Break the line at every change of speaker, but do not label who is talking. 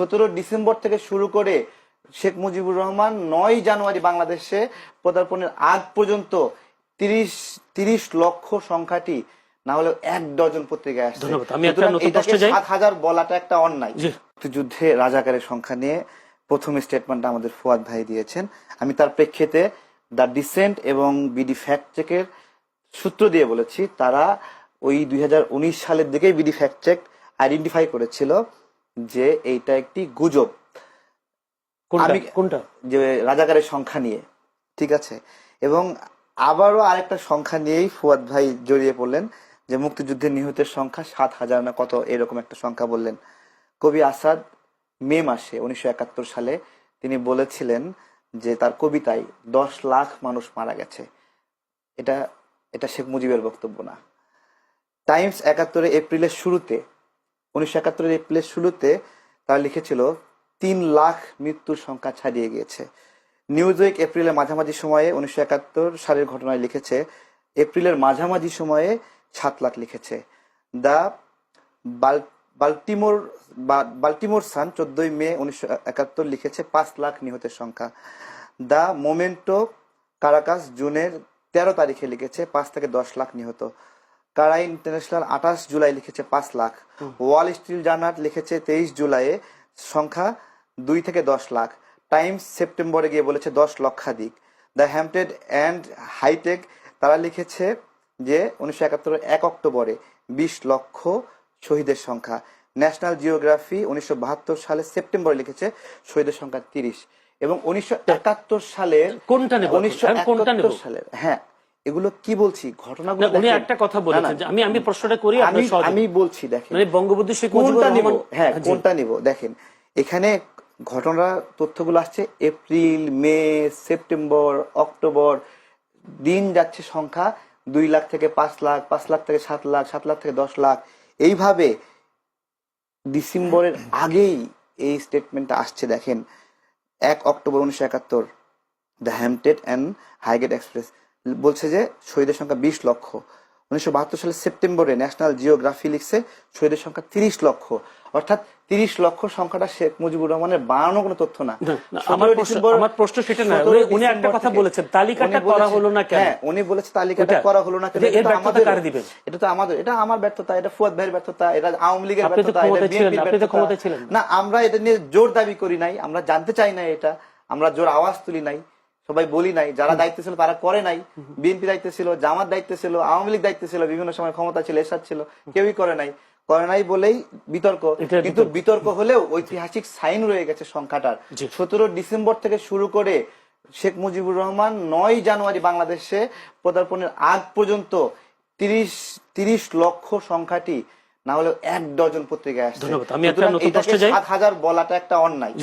সতেরো ডিসেম্বর থেকে শুরু করে শেখ মুজিবুর রহমান নয় জানুয়ারি বাংলাদেশে পদার্পণের আগ পর্যন্ত তিরিশ তিরিশ লক্ষ সংখ্যাটি না হলেও এক ডজন পত্রিকায় আসছে। সাত হাজার বলাটা একটা অন্যায়। যুদ্ধে রাজাকারের সংখ্যা নিয়ে প্রথম স্টেটমেন্টটা আমাদের ফুয়াদ ভাই দিয়েছেন আমি তার প্রেক্ষিতে দ্য ডিসেন্ট এবং বিডি ফ্যাক্ট চেকের সূত্র দিয়ে বলেছি তারা ওই দুই হাজার উনিশ সালের দিকেই বিডি ফ্যাক্ট চেক আইডেন্টিফাই করেছিল যে এইটা একটি গুজব।
কোনটা?
আমি-
কোনটা?
যে রাজাকারের সংখ্যা নিয়ে ঠিক আছে? এবং আবারও আরেকটা সংখ্যা নিয়েই ফুয়াদ ভাই জড়িয়ে পড়লেন যে মুক্তিযুদ্ধে নিহতের সংখ্যা সাত হাজার না কত এরকম একটা সংখ্যা বললেন। কবি আসাদ মে মাসে উনিশশো একাত্তর সালে তিনি বলেছিলেন যে তার কবিতায় দশ লাখ মানুষ মারা গেছে। এটা এটা শেখ মুজিবের বক্তব্য না। টাইমস একাত্তরে এপ্রিলের শুরুতে উনিশশো একাত্তরের এপ্রিলের শুরুতে তারা লিখেছিল, তিন লাখ মৃত্যুর সংখ্যা ছাড়িয়ে গিয়েছে। নিউজ উইক এপ্রিলের মাঝামাঝি সময়ে উনিশশো একাত্তর সালের ঘটনায় লিখেছে, এপ্রিলের মাঝামাঝি সময়ে সাত লাখ লিখেছে। দ্য বাল্টিমোর, বা- বাল্টিমোর সান চোদ্দই মে উনিশশো একাত্তর লিখেছে, পাঁচ লাখ নিহতের সংখ্যা। দ্য মোমেন্টো কারাকাস জুনের তেরো তারিখে লিখেছে, পাঁচ থেকে দশ লাখ নিহত। কারাই ইন্টারন্যাশনাল আঠাশ জুলাই লিখেছে পাঁচ লাখ। ওয়াল স্ট্রিট জার্নাল লিখেছে তেইশ জুলাইয়ে সংখ্যা দুই থেকে দশ লাখ। টাইমস সেপ্টেম্বরে গিয়ে বলেছে দশ লক্ষাধিক। দ্য হ্যাম্পটেড অ্যান্ড হাইটেক তারা লিখেছে যে উনিশশো একাত্তরের এক অক্টোবরে বিশ লক্ষ শহীদের সংখ্যা। ন্যাশনাল জিওগ্রাফি উনিশশো বাহাত্তর সালে সেপ্টেম্বরে লিখেছে শহীদের সংখ্যা তিরিশ। এবং উনিশশো একাত্তর সালের
কোনটা নেব?
উনিশশো সালের হ্যাঁ এগুলো কি বলছি? ঘটনাগুলো
উনি একটা কথা বলেছেন যে আমি আমি প্রশ্নটা করি
আমি আমি বলছি দেখেন।
মানে বঙ্গবন্ধু শেখ মুজিবুর
কোনটা নিব?
রহমান
হ্যাঁ কোনটা নিব? দেখেন এখানে ঘটনা তথ্যগুলো আসছে এপ্রিল মে সেপ্টেম্বর অক্টোবর দিন যাচ্ছে সংখ্যা দুই লাখ থেকে পাঁচ লাখ পাঁচ লাখ থেকে সাত লাখ সাত লাখ থেকে দশ লাখ। এইভাবে ডিসেম্বরের আগেই এই স্টেটমেন্টটা আসছে দেখেন। এক অক্টোবর উনিশশো একাত্তর the Hampstead and Highgate Express. বলছে যে শহীদের সংখ্যা বিশ লক্ষ উনিশশো সালের সেপ্টেম্বরে ন্যাশনাল জিওগ্রাফি লিখছে শহীদের সংখ্যা তিরিশ লক্ষ অর্থাৎ তিরিশ লক্ষ সংখ্যাটা শেখ মুজিবুর রহমানের বানানো কোনো তথ্য না
আমার প্রশ্ন- সেটা না। উনি- একটা কথা বলেছেন, তালিকাটা করা হলো না কেন?
হ্যাঁ উনি বলেছে তালিকাটা করা হলো না কেন এটা আমাদেরও।
কারে দিবেন?
এটা তো আমাদের এটা আমার ব্যর্থতা এটা ফুয়াদ ভাইয়ের ব্যর্থতা এটা আওয়ামী লীগের ব্যর্থতা এটা বিএনপির ব্যর্থতা না আমরা এটা নিয়ে জোর দাবি করি নাই আমরা জানতে চাই না এটা আমরা জোর আওয়াজ তুলি নাই সবাই বলি নাই যারা দায়িত্ব ছিল তারা করে নাই। বিএনপি দায়িত্ব ছিল জামাত দায়িত্ব ছিল আওয়ামী লীগ দায়িত্ব ছিল বিভিন্ন সময় ক্ষমতা ছিল এরশাদ ছিল কেউই করে নাই। করে নাই বলেই বিতর্ক। কিন্তু
বিতর্ক।
হলেও ঐতিহাসিক সাইন রয়ে গেছে সংখ্যাটার। সতেরো ডিসেম্বর থেকে শুরু করে শেখ মুজিবুর রহমান নয় জানুয়ারি বাংলাদেশে পদার্পণের আগ পর্যন্ত তিরিশ তিরিশ লক্ষ সংখ্যাটি না হলেও এক ডজন পত্রিকায় আসছে।
ধন্যবাদ। আমি একটা নতুন প্রশ্নে যাই।
সাত হাজার বলাটা একটা অন্যায়।